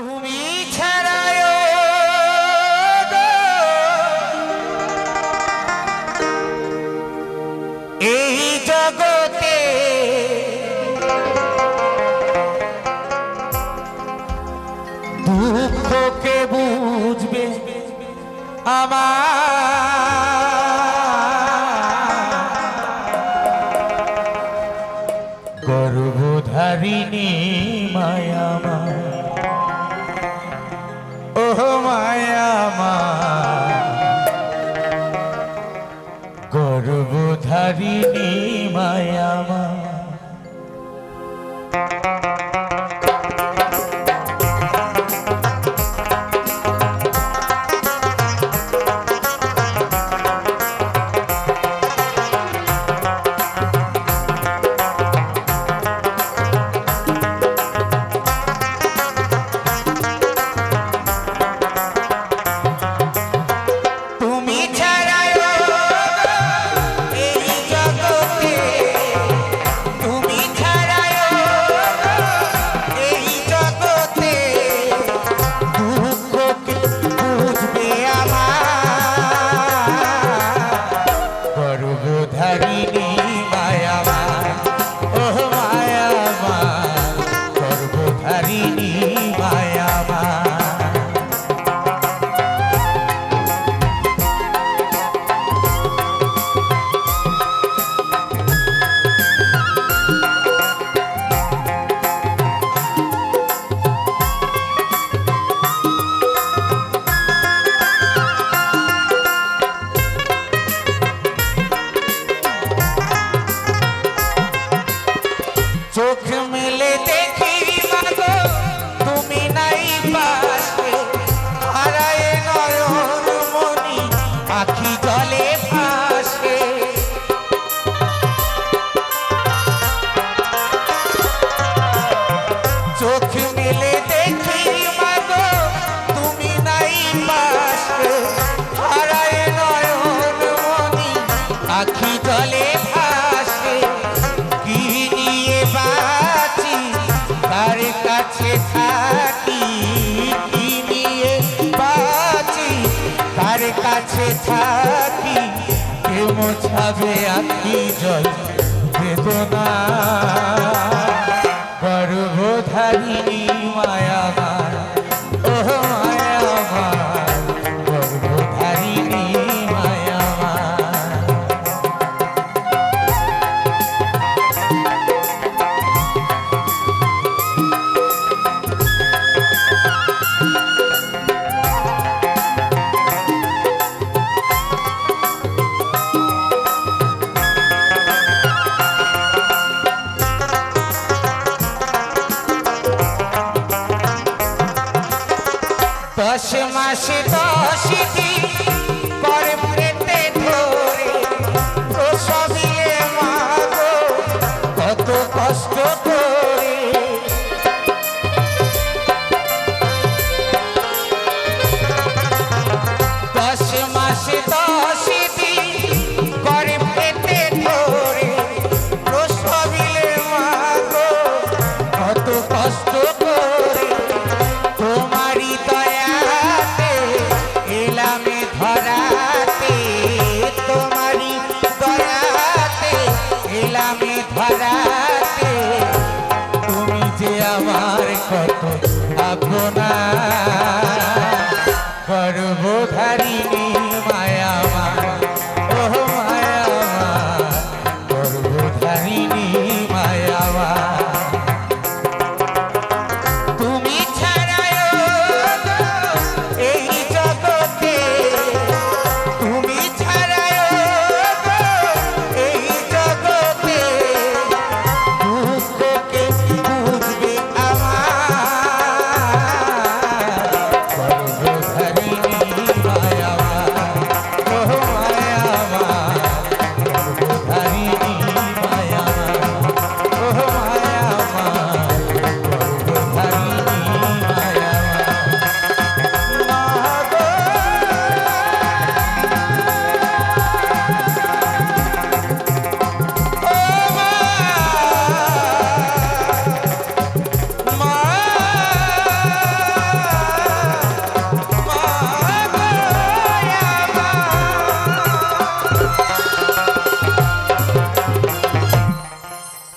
তুমি ছাড়ায় এই বুঝবে আমার চোখ মেলে দেখি, মাগো, তুমি নাই পাশে। হারায় নয়ন মনি আখি জলে ভাসে। কি নিয়ে বাঁচি তার কাছে থাকি? কি নিয়ে বাঁচি তার কাছে থাকি? কে মোছাবে আখি জল, বেদনা। দশ মাসে দশ